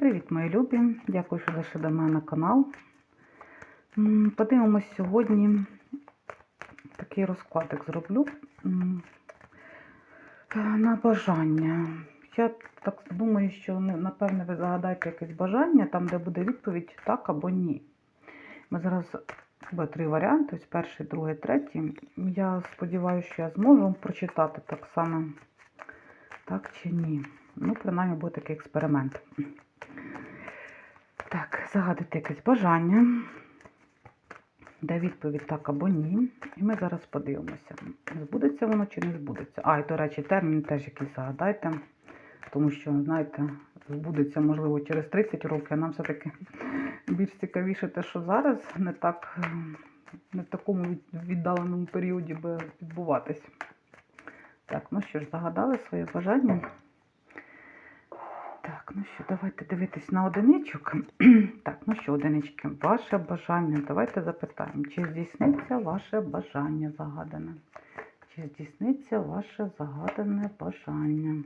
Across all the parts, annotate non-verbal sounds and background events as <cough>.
Привіт, мої любі! Дякую, що зайшли до мене на канал. Подивимось сьогодні такий розкладик зроблю на бажання. Я так думаю, що ну, напевне ви загадаєте якесь бажання, там, де буде відповідь так або ні. Ми зараз буде три варіанти: ось перший, другий, третій. Я сподіваюся, що я зможу прочитати так само, так чи ні. Ну, принаймні, буде такий експеримент. Так, загадуйте якесь бажання, де відповідь так або ні. І ми зараз подивимося, збудеться воно чи не збудеться. А, і, до речі, термін теж якийсь загадайте, тому що, знаєте, збудеться, можливо, через 30 років, а нам все-таки більш цікавіше те, що зараз не так, не в такому віддаленому періоді би відбуватись. Так, ну що ж, загадали своє бажання. Так, ну що, давайте дивитись на одиничок. <clears throat> так, ну що, одинички, ваше бажання. Давайте запитаємо, чи здійсниться ваше бажання загадане? Чи здійсниться ваше загадане бажання?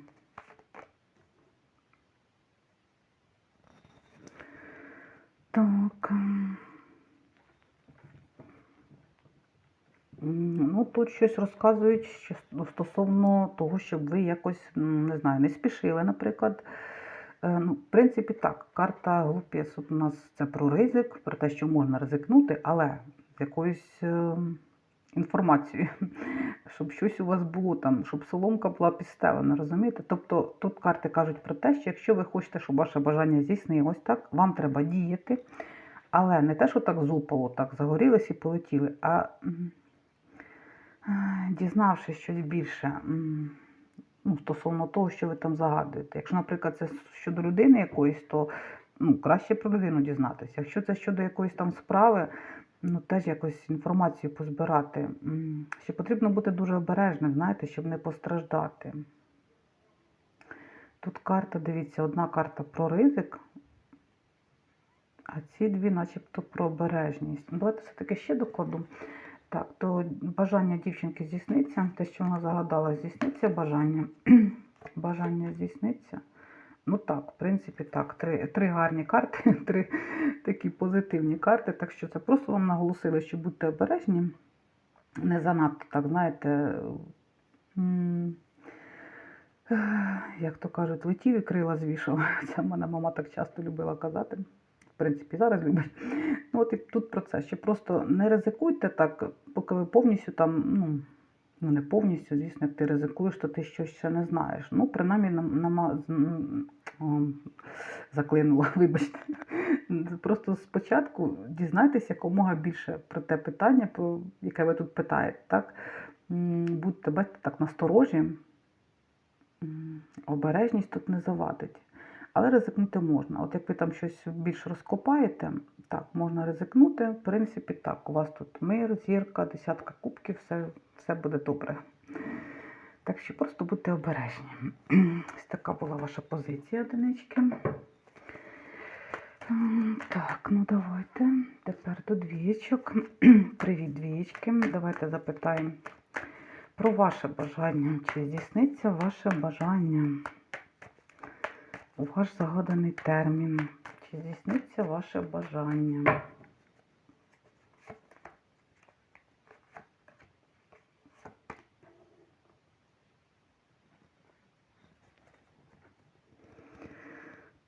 Так. ем. Ну, тут щось розказують що стосовно того, щоб ви якось, не знаю, не спішили, наприклад. Е, Ну, в принципі, так, карта глупіс у нас це про ризик, про те, що можна ризикнути, але з якоюсь е, інформацією, <laughs> щоб щось у вас було там, щоб соломка була підстелена, розумієте? Тобто тут карти кажуть про те, що якщо ви хочете, щоб ваше бажання здійснилось так, вам треба діяти, але не те, що так зупало, так загорілись і полетіли, а е, дізнавшись щось більше. Ну, стосовно того, що ви там загадуєте. Якщо, наприклад, це щодо людини якоїсь, то ну, краще про людину дізнатися. Якщо це щодо якоїсь там справи, ну теж якось інформацію позбирати. Ще потрібно бути дуже обережним, знаєте, щоб не постраждати. Тут карта, дивіться, одна карта про ризик, а ці дві, начебто, про обережність. Ну, Давайте все-таки ще докладу. Так, то бажання дівчинки здійсниться, те, що вона загадала, здійсниться бажання. <clears throat> бажання здійсниться. Ну так, в принципі, так. Три, три гарні карти, <laughs> три такі позитивні карти. Так що це просто вам наголосили, що будьте обережні. Не занадто, так, знаєте, як то кажуть, летів і крила звішав. <laughs> Це мене мама так часто любила казати. В принципі, зараз любить. Ну, от і тут про це. Що просто не ризикуйте так, поки ви повністю там, ну, ну не повністю, звісно, як ти ризикуєш, то ти щось ще не знаєш. Ну, принаймні, нам, заклинула, <laughs> вибачте. Просто спочатку дізнайтеся якомога більше про те питання, про яке ви тут питаєте. Так? Будьте бачите, так насторожі. Обережність тут не завадить. Але ризикнути можна. От як ви там щось більш розкопаєте, так, можна ризикнути. В принципі, так, у вас тут мир, зірка, десятка кубків, все, все буде добре. Так що просто будьте обережні. <clears throat> Ось така була ваша позиція, одинички. Так, ну давайте. Тепер до двієчок. <clears throat> Привіт, двієчки. Давайте запитаємо про ваше бажання. Чи здійсниться ваше бажання? Ваш загаданий термін. Чи здійсниться ваше бажання?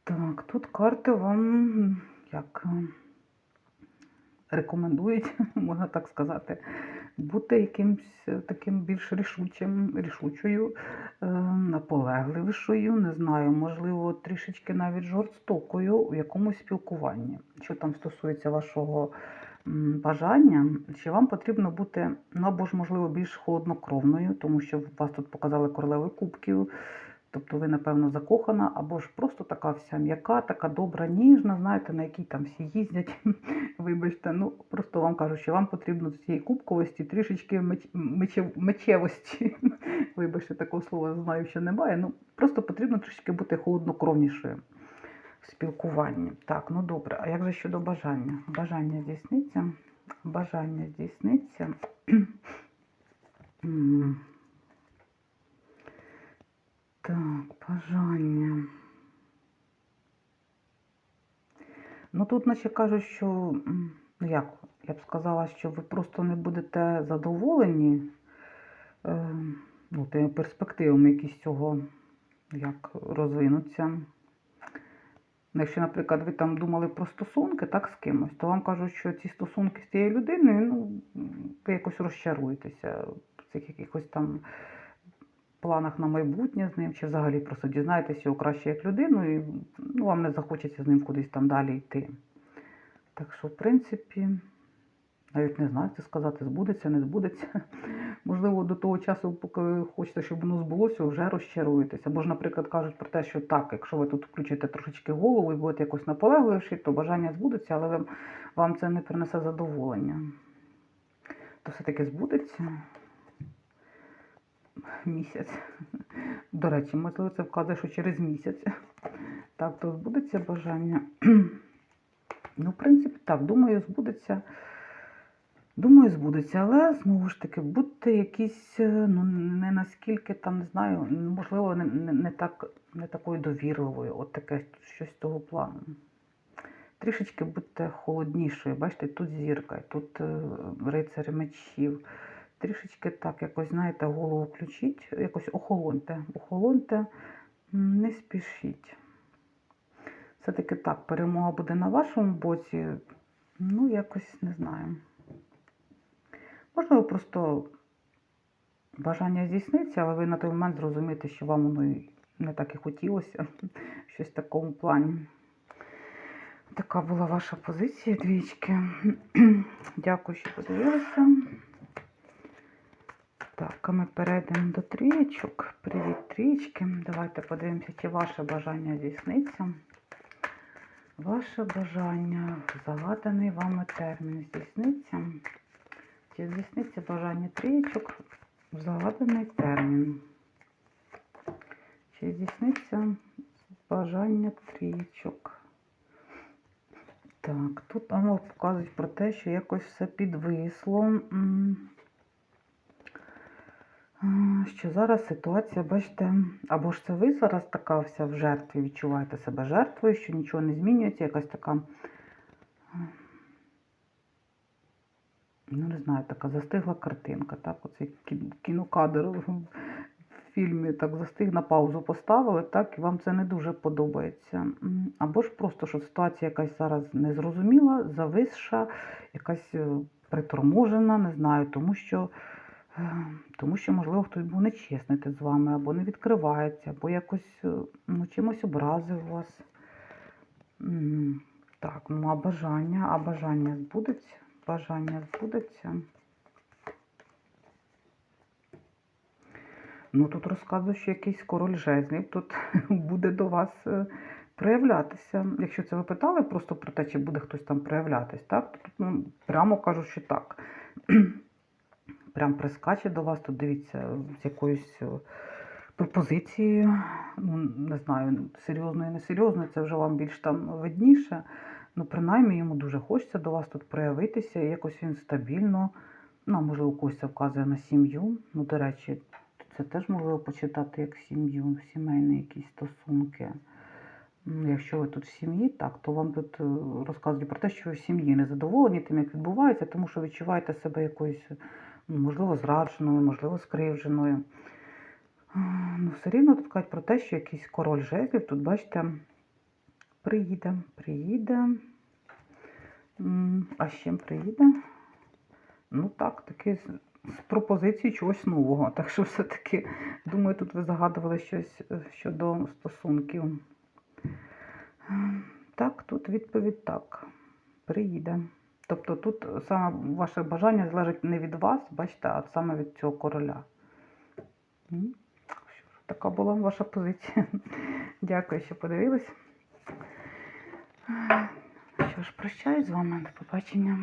Так, тут карти вам як рекомендують, <laughs> можна так сказати, бути якимсь е, таким більш рішучим, рішучою, е, наполегливішою, не знаю, можливо, трішечки навіть жорстокою у якомусь спілкуванні. Що там стосується вашого бажання, чи вам потрібно бути, ну або ж, можливо, більш холоднокровною, тому що вас тут показали королеви кубків. Тобто ви, напевно, закохана, або ж просто така вся м'яка, така добра, ніжна, знаєте, на якій там всі їздять. <laughs> Вибачте, ну просто вам кажу, що вам потрібно цієї кубковості трішечки меч... мечев... мечевості. Вибачте, такого слова знаю, що немає. Ну, просто потрібно трішки бути холоднокровнішою в спілкуванні. Так, ну добре. А як же щодо бажання? Бажання здійсниться? Бажання здійсниться. <clears throat> Так, бажання. Ну тут, наче кажуть, що ну як, я б сказала, що ви просто не будете задоволені ну, перспективами, які з цього як розвинуться. Ну, Якщо, наприклад, ви там думали про стосунки, так, з кимось, то вам кажуть, що ці стосунки з тією людиною, ну, ви якось розчаруєтеся в цих якихось там планах на майбутнє з ним, чи взагалі просто дізнаєтесь його краще як людину, і ну, вам не захочеться з ним кудись там далі йти. Так що, в принципі, навіть не знаю, це сказати, збудеться, не збудеться. <laughs> Можливо, до того часу, поки хочете, щоб воно збулося, вже розчаруєтеся. Або ж, наприклад, кажуть про те, що так, якщо ви тут включите трошечки голову і будете якось наполегливіші, то бажання збудеться, але вам, вам це не принесе задоволення. То все-таки збудеться місяць. До речі, можливо, це вказує, що через місяць. Так, то збудеться бажання. <clears throat> Ну, в принципі, так, думаю, збудеться. Думаю, збудеться, але знову ж таки, будьте якісь, е, ну, не наскільки там, не знаю, можливо, не, не, не, так, не такою довірливою, от таке щось того плану. Трішечки будьте холоднішою. Бачите, тут зірка, тут е, рицар мечів. Трішечки так, якось, знаєте, голову включіть, якось охолоньте. Охолоньте, не спішіть. Все-таки так, перемога буде на вашому боці. Ну, якось не знаю. Можливо, просто бажання здійсниться, але ви на той момент зрозумієте, що вам воно не так і хотілося. <laughs> Щось в такому плані. Така була ваша позиція, двічки. <clears throat> Дякую, що подивилися. Так, а ми перейдемо до трієчок. Привіт, трієчки. Давайте подивимося, чи ваше бажання здійсниться. Ваше бажання в загаданий вами термін здійсниться. Чи здійсниться бажання трієчок в загаданий термін? Чи здійсниться бажання трієчок? Так, тут воно показують про те, що якось все підвисло. Що зараз ситуація, бачите, або ж це ви зараз така вся в жертві, відчуваєте себе жертвою, що нічого не змінюється, якась така, ну не знаю, така застигла картинка. Так, оцей кінокадр в фільмі так застиг, на паузу поставили, так, і вам це не дуже подобається. Або ж просто, що ситуація якась зараз незрозуміла, зависша, якась е, приторможена, не знаю, тому що. Е, Тому що, можливо, хтось був нечесний з вами, або не відкривається, або якось е, ну, чимось образив вас. Так, ну а бажання, а бажання збудеться? Бажання збудеться. Ну, тут розказую, що якийсь король жезлів тут <laughs> буде до вас е, проявлятися. Якщо це ви питали просто про те, чи буде хтось там проявлятись, так? Тут ну, прямо кажу, що так. <clears throat> Прям прискаче до вас, тут дивіться, з якоюсь е, пропозицією, ну, не знаю, серйозною, несерйозною, це вже вам більш там видніше. Ну, принаймні, йому дуже хочеться до вас тут проявитися, і якось він стабільно, ну, можливо, це вказує на сім'ю. Ну, до речі, це теж можливо почитати як сім'ю, сімейні якісь стосунки. Ну, Якщо ви тут в сім'ї, так, то вам тут е, розказують про те, що ви в сім'ї не задоволені тим, як відбувається, тому що відчуваєте себе якоюсь, ну, можливо, зрадженою, можливо, скривдженою. Ну, все рівно тут кажуть про те, що якийсь король жезлів, тут, бачите, приїде, приїде. А з чим приїде? Ну так, таки з, пропозиції чогось нового. <laughs> Так що все-таки, думаю, тут ви загадували щось е, щодо стосунків. Так, тут відповідь так. Приїде. Тобто тут саме ваше бажання залежить не від вас, бачите, а саме від цього короля. Така була ваша позиція. <laughs> Дякую, що подивились. Що ж, прощаюсь з вами. До побачення.